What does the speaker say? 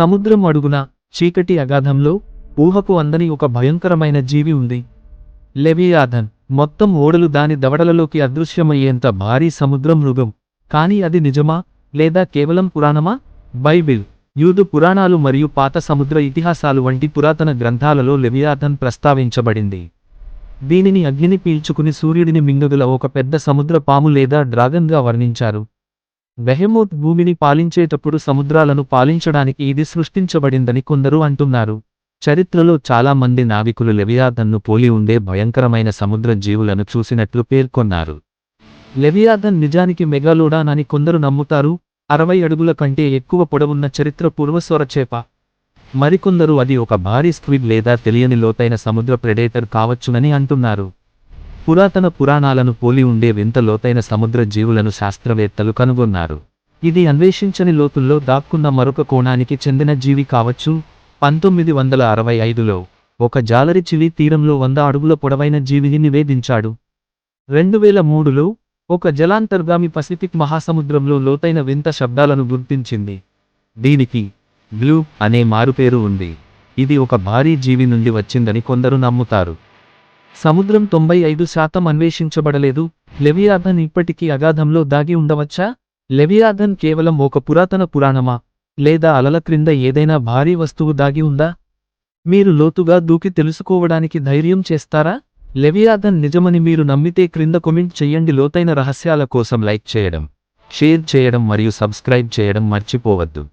సముద్రం అడుగున చీకటి అగాధంలో ఊహకు అందని ఒక భయంకరమైన జీవి ఉంది. లెవియాథన్ మొత్తం ఓడలు దాని దవడలలోకి అదృశ్యమయ్యేంత భారీ సముద్రం మృగం. కానీ అది నిజమా లేదా కేవలం పురాణమా? బైబిల్ యూదు పురాణాలు మరియు పాత సముద్ర ఇతిహాసాలు వంటి పురాతన గ్రంథాలలో లెవియాథన్ ప్రస్తావించబడింది. దీనిని అగ్నిని పీల్చుకుని సూర్యుడిని మింగగల ఒక పెద్ద సముద్ర పాము లేదా డ్రాగన్గా వర్ణించారు. బెహెమోత్ భూమిని పాలించేటప్పుడు సముద్రాలను పాలించడానికి ఇది సృష్టించబడిందని కొందరు అంటున్నారు. చరిత్రలో చాలా మంది నావికులు లెవియాథన్ను పోలి ఉండే భయంకరమైన సముద్ర జీవులను చూసినట్లు పేర్కొన్నారు. లెవియాథన్ నిజానికి మెగాలోడాన్ అని కొందరు నమ్ముతారు. అరవై అడుగుల కంటే ఎక్కువ పొడవున్న చరిత్ర పూర్వస్వర చేప. మరికొందరు అది ఒక భారీ స్క్విడ్ లేదా తెలియని లోతైన సముద్ర ప్రెడేటర్ కావచ్చునని అంటున్నారు. పురాతన పురాణాలను పోలి ఉండే వింత లోతైన సముద్ర జీవులను శాస్త్రవేత్తలు కనుగొన్నారు. ఇది అన్వేషించని లోతుల్లో దాక్కున్న మరొక కోణానికి చెందిన జీవి కావచ్చు. పంతొమ్మిది వందల అరవై ఐదులో ఒక జాలరి చివి తీరంలో వంద అడుగుల పొడవైన జీవిని నివేదించాడు. రెండు వేల మూడులో ఒక జలాంతర్గామి పసిఫిక్ మహాసముద్రంలో లోతైన వింత శబ్దాలను గుర్తించింది. దీనికి బ్లూ అనే మారుపేరు ఉంది. ఇది ఒక భారీ జీవి నుండి వచ్చిందని కొందరు నమ్ముతారు. సముద్రం తొంభై ఐదు శాతం అన్వేషించబడలేదు. లెవియాథన్ ఇప్పటికీ అగాధంలో దాగి ఉండవచ్చా? లెవియాథన్ కేవలం ఒక పురాతన పురాణమా? లేదా అలల క్రింద ఏదైనా భారీ వస్తువు దాగి ఉందా? మీరు లోతుగా దూకి తెలుసుకోవడానికి ధైర్యం చేస్తారా? లెవియాథన్ నిజమని మీరు నమ్మితే క్రింద కొమెంట్ చెయ్యండి లోతైన రహస్యాల కోసం లైక్ చేయడం షేర్ చేయడం మరియు సబ్స్క్రైబ్ చేయడం మర్చిపోవద్దు.